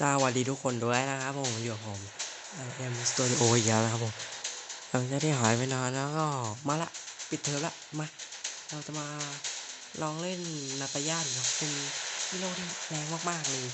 สวัสดีทุกคนด้วยนะครับผมอยู่กับผมเอ็มสตูดิโออีกแล้วนะครับผมหลังจากที่หายไปนานแล้วก็มาละปิดเทอมละมาเราจะมาลองเล่นนาตาย่าดูครับเป็นฮีโร่ที่แรงมากๆเลย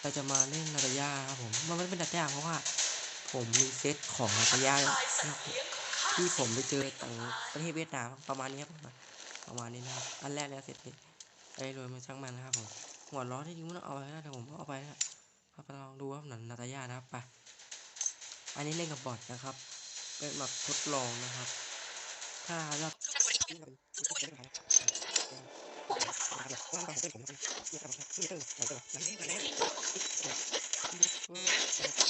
เราจะมาเล่นนาตาย่าครับผมมันไม่เป็นนาตาย่าเพราะว่า ผมมีเซตของนาตาย่าที่ผมไปเจอต่างประเทศเวียดนามประมาณนี้ครับประมาณนี้นะครับอันแรกเนี่ยเสร็จเลยไอ้รวยมันช่างมันนะครับผม หัวล้อที่จริงไม่ต้องเอาไปนะแต่ผมก็เอาไปนะครับลองดูครับหนังนาตาญานะครับไปอันนี้เล่นกับบอทนะครับเป็นแบบทดลองนะครับ ถ้าเราเ